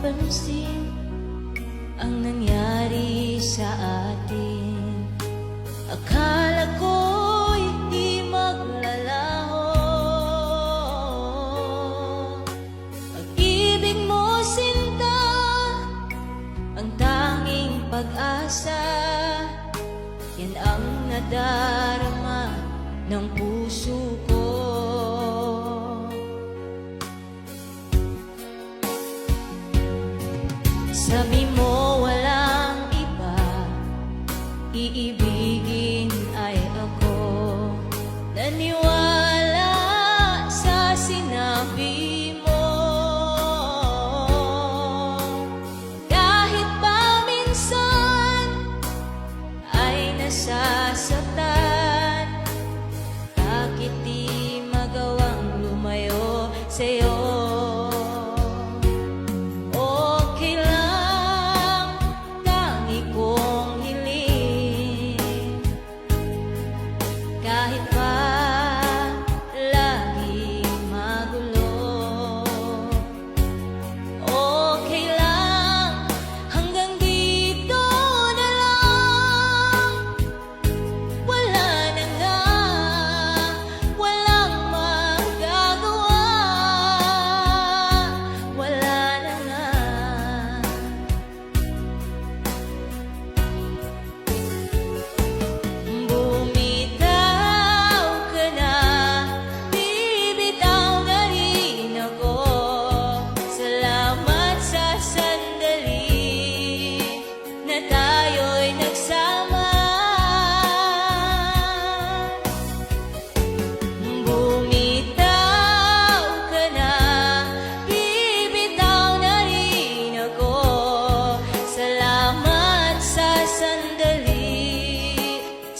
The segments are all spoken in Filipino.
napansin Ang nangyari sa atin. Akala ko'y di maglalaho. Pag-ibig mo sinta Ang tanging pag-asa. Yan ang nadarama ng puso ko Sabi mo walang iba Iibigin ay ako. Naniwala sa sinabi mo. Kahit pa minsan Ay nasasaktan Bakit di magawang lumayo sa'yo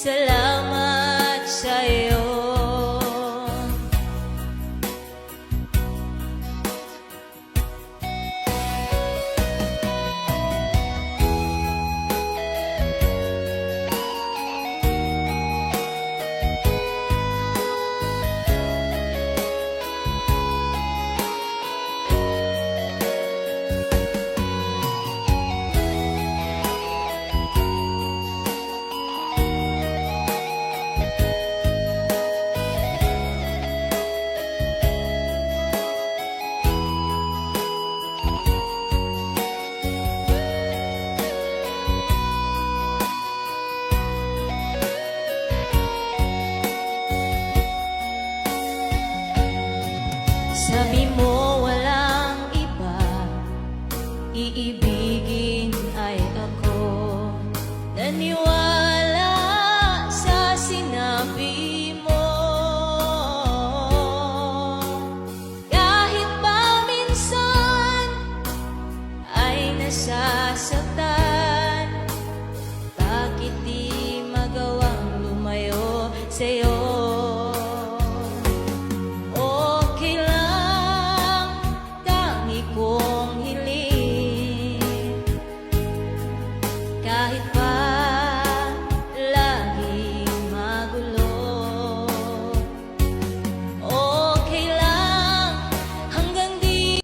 salamat Sabi mo walang iba Iibigin ay ako. Naniwala sa sinabi mo. Kahit pa minsan Ay nasasaktan Bakit di magawang lumayo sa'yo